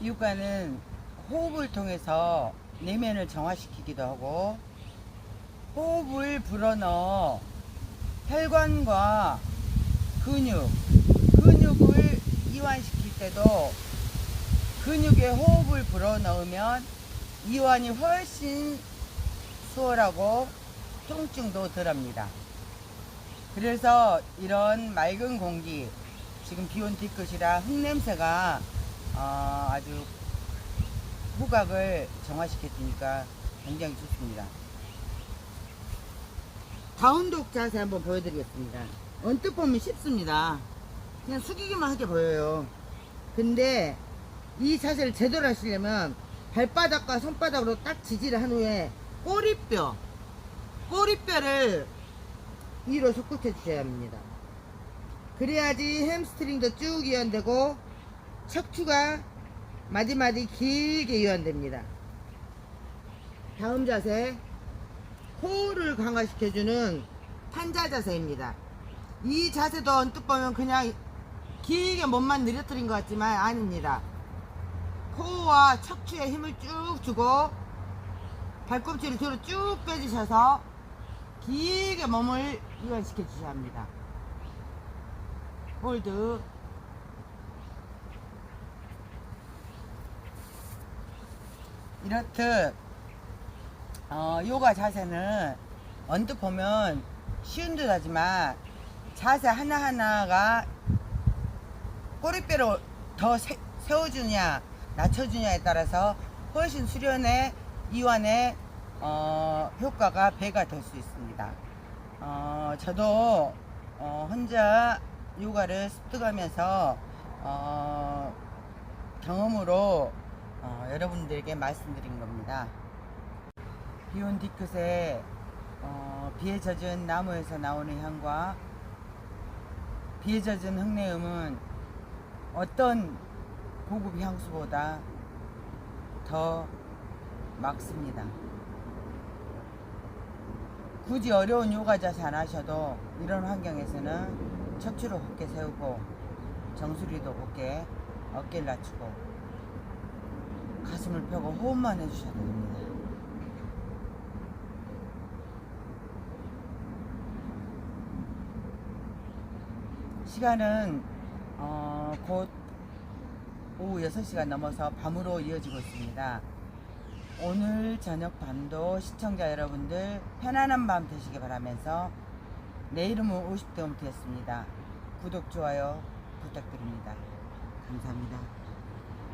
이유가는 호흡을 통해서 내면을 정화시키기도 하고 호흡을 불어넣어 혈관과 근육, 근육을 이완시킬 때도 근육에 호흡을 불어넣으면 이완이 훨씬 수월하고 통증도 덜합니다. 그래서 이런 맑은 공기, 지금 비온 뒤끝이라 흙냄새가 어, 아주 후각을 정화시켜주니까 굉장히 좋습니다. 다운독 자세 한번 보여드리겠습니다. 언뜻 보면 쉽습니다. 그냥 숙이기만 하게 보여요. 근데 이 자세를 제대로 하시려면 발바닥과 손바닥으로 딱 지지를 한 후에 꼬리뼈, 꼬리뼈를 위로 솟구쳐 주셔야 합니다. 그래야지 햄스트링도 쭉 이완되고 척추가 마디마디 길게 이완됩니다. 다음 자세 코어를 강화시켜주는 판자 자세입니다. 이 자세도 언뜻 보면 그냥 길게 몸만 늘어뜨린 것 같지만 아닙니다. 코어와 척추에 힘을 쭉 주고 발꿈치를 뒤로 쭉 빼주셔서 길게 몸을 이완시켜 주셔야 합니다. 홀드 이렇듯 어, 요가 자세는 언뜻 보면 쉬운 듯 하지만 자세 하나하나가 꼬리뼈를 더 세, 세워주냐 낮춰주냐에 따라서 훨씬 수련에 이완에 어, 효과가 배가 될 수 있습니다. 어, 저도 어, 혼자 요가를 습득하면서 어, 경험으로 어, 여러분들에게 말씀드린 겁니다. 비온 뒤끝에 어, 비에 젖은 나무에서 나오는 향과 비에 젖은 흙내음은 어떤 고급 향수보다 더 막습니다. 굳이 어려운 요가 자세 안 하셔도 이런 환경에서는 척추를 곧게 세우고 정수리도 곧게 어깨를 낮추고 가슴을 펴고 호흡만 해주셔도 됩니다. 시간은 어, 곧 오후 6시가 넘어서 밤으로 이어지고 있습니다. 오늘 저녁 밤도 시청자 여러분들 편안한 밤 되시길 바라면서 내일은 50대 홈트였습니다. 구독, 좋아요 부탁드립니다. 감사합니다.